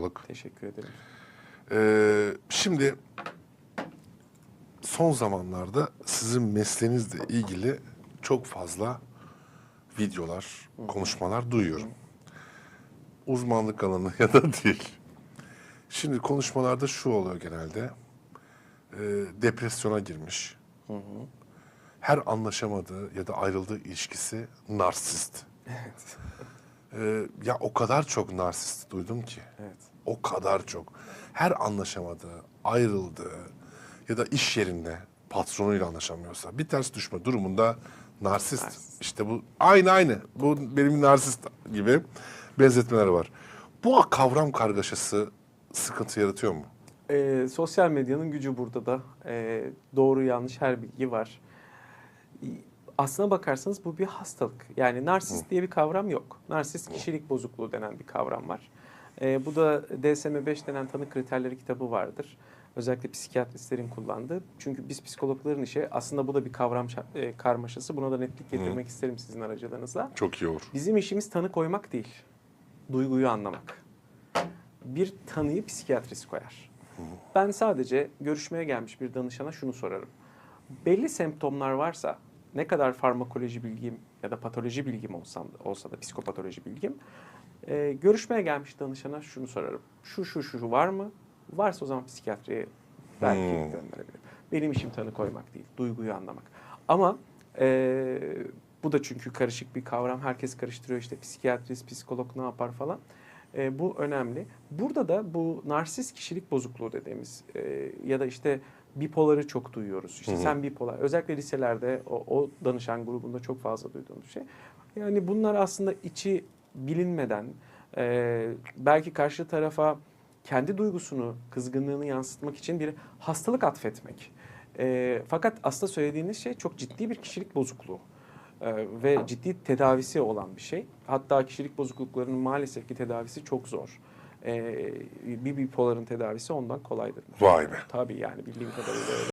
sağlık. Teşekkür ederim. Ee, şimdi son zamanlarda sizin mesleğinizle ilgili çok fazla videolar, konuşmalar duyuyorum. Uzmanlık alanı ya da değil. Şimdi konuşmalarda şu oluyor genelde. Ee, depresyona girmiş. Her anlaşamadığı ya da ayrıldığı ilişkisi narsist. Ee, ya o kadar çok narsist duydum ki. Evet. O kadar çok. Her anlaşamadığı, ayrıldığı ya da iş yerinde patronuyla anlaşamıyorsa bir ters düşme durumunda narsist. Narsist. İşte bu aynı aynı. Bu benim narsist gibi benzetmeler var. Bu kavram kargaşası sıkıntı yaratıyor mu? Ee, sosyal medyanın gücü burada da. Ee, doğru yanlış her bilgi var. Aslına bakarsanız bu bir hastalık. Yani narsist diye bir kavram yok. Narsist kişilik bozukluğu denen bir kavram var. Ee, bu da DSM-5 denen tanı kriterleri kitabı vardır. Özellikle psikiyatristlerin kullandığı. Çünkü biz psikologların işi aslında bu da bir kavram e, karmaşası. Buna da netlik getirmek isterim sizin aracılığınızla. Çok iyi olur. Bizim işimiz tanı koymak değil, duyguyu anlamak. Bir tanıyı psikiyatrist koyar. Ben sadece görüşmeye gelmiş bir danışana şunu sorarım. Belli semptomlar varsa ne kadar farmakoloji bilgim ya da patoloji bilgim olsam, olsa da psikopatoloji bilgim e, görüşmeye gelmiş danışana şunu sorarım. Şu şu şu var mı? Varsa o zaman psikiyatriye belki Hmm. gönderebilirim. Benim işim tanı koymak değil, duyguyu anlamak. Ama e, bu da çünkü karışık bir kavram. Herkes karıştırıyor işte psikiyatrist, psikolog ne yapar falan. E, bu önemli. Burada da bu narsist kişilik bozukluğu dediğimiz e, ya da işte bipoları çok duyuyoruz. İşte Hı hı. sen bipolar. Özellikle liselerde o, o danışan grubunda çok fazla duyduğumuz şey. Yani bunlar aslında içi bilinmeden e, belki karşı tarafa kendi duygusunu, kızgınlığını yansıtmak için bir hastalık atfetmek. E, fakat aslında söylediğiniz şey çok ciddi bir kişilik bozukluğu. E, ve ciddi tedavisi olan bir şey. Hatta kişilik bozukluklarının maalesef ki tedavisi çok zor. E, bir bipoların tedavisi ondan kolaydır. Vay be. Tabii yani bildiğim kadarıyla öyle.